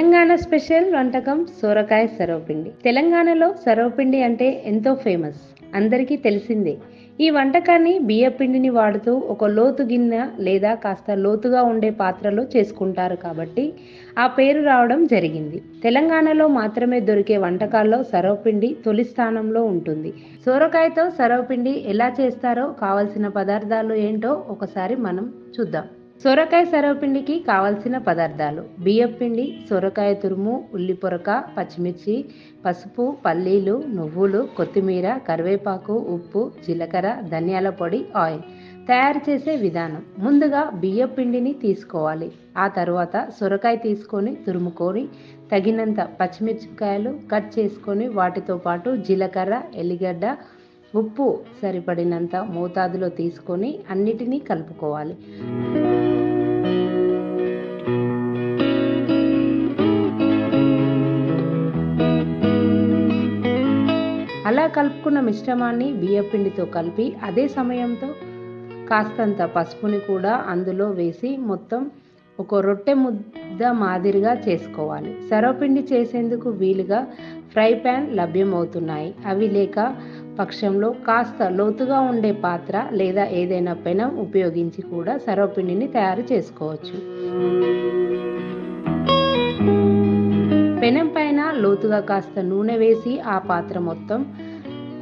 Telangana special వంటకం సోరకాయ సర్వపిండి. తెలంగాణలో సర్వపిండి అంటే ఎంతో ఫేమస్. అందరికీ తెలిసిందే. ఈ వంటకాన్ని బియ్యపిండిని వాడుతూ ఒక లోతు గిన్నె లేదా కాస్త లోతుగా ఉండే పాత్రలో చేసుకుంటారు కాబట్టి ఆ పేరు రావడం జరిగింది. తెలంగాణలో మాత్రమే దొరికే వంటకాల్లో సర్వపిండి తొలి స్థానంలో ఉంటుంది. సోరకాయతో సర్వపిండి ఎలా చేస్తారో కావలసిన పదార్థాలు ఏంటో ఒకసారి మనం చూద్దాం. సొరకాయ సర్వపిండికి కావలసిన పదార్థాలు బియ్యపిండి సొరకాయ తురుము ఉల్లి పొరక పచ్చిమిర్చి పసుపు పల్లీలు నువ్వులు కొత్తిమీర కరివేపాకు ఉప్పు జీలకర్ర ధనియాల పొడి ఆయిల్ తయారు చేసే విధానం. ముందుగా బియ్యపిండిని తీసుకోవాలి. ఆ తర్వాత సొరకాయ తీసుకొని తురుముకొని తగినంత పచ్చిమిరపకాయలు కట్ చేసుకొని వాటితో పాటు జీలకర్ర ఎల్లిగడ్డ ఉప్పు సరిపడినంత మోతాదులో తీసుకొని అన్నిటినీ కలుపుకోవాలి. కలుపుకున్న మిశ్రమాన్ని బియ్యపిండితో కలిపి అదే సమయంతో కాస్తంత పసుపుని కూడా అందులో వేసి మొత్తం ఒక రొట్టె ముద్ద మాదిరిగా చేసుకోవాలి. సర్వపిండి చేసేందుకు వీలుగా ఫ్రై ప్యాన్ లభ్యమవుతున్నాయి. అవి లేక పక్షంలో కాస్త లోతుగా ఉండే పాత్ర లేదా ఏదైనా పెనం ఉపయోగించి కూడా సర్వపిండిని తయారు చేసుకోవచ్చు. పెనం పైన లోతుగా కాస్త నూనె వేసి ఆ పాత్ర మొత్తం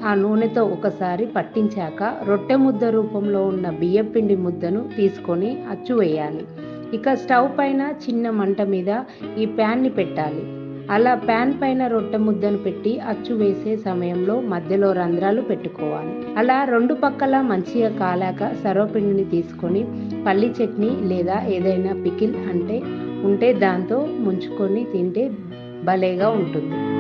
ఆ నూనెతో ఒకసారి పట్టించాక రొట్టె ముద్ద రూపంలో ఉన్న బియ్యపిండి ముద్దను తీసుకొని అచ్చు వేయాలి. ఇక స్టవ్ పైన చిన్న మంట మీద ఈ ప్యాన్ని పెట్టాలి. అలా ప్యాన్ పైన రొట్టె ముద్దను పెట్టి అచ్చు వేసే సమయంలో మధ్యలో రంధ్రాలు పెట్టుకోవాలి. అలా రెండు పక్కల మంచిగా కాలాక సర్వపిండిని తీసుకొని పల్లి చట్నీ లేదా ఏదైనా పికిల్ అంటే ఉంటే దాంతో ముంచుకొని తింటే భలేగా ఉంటుంది.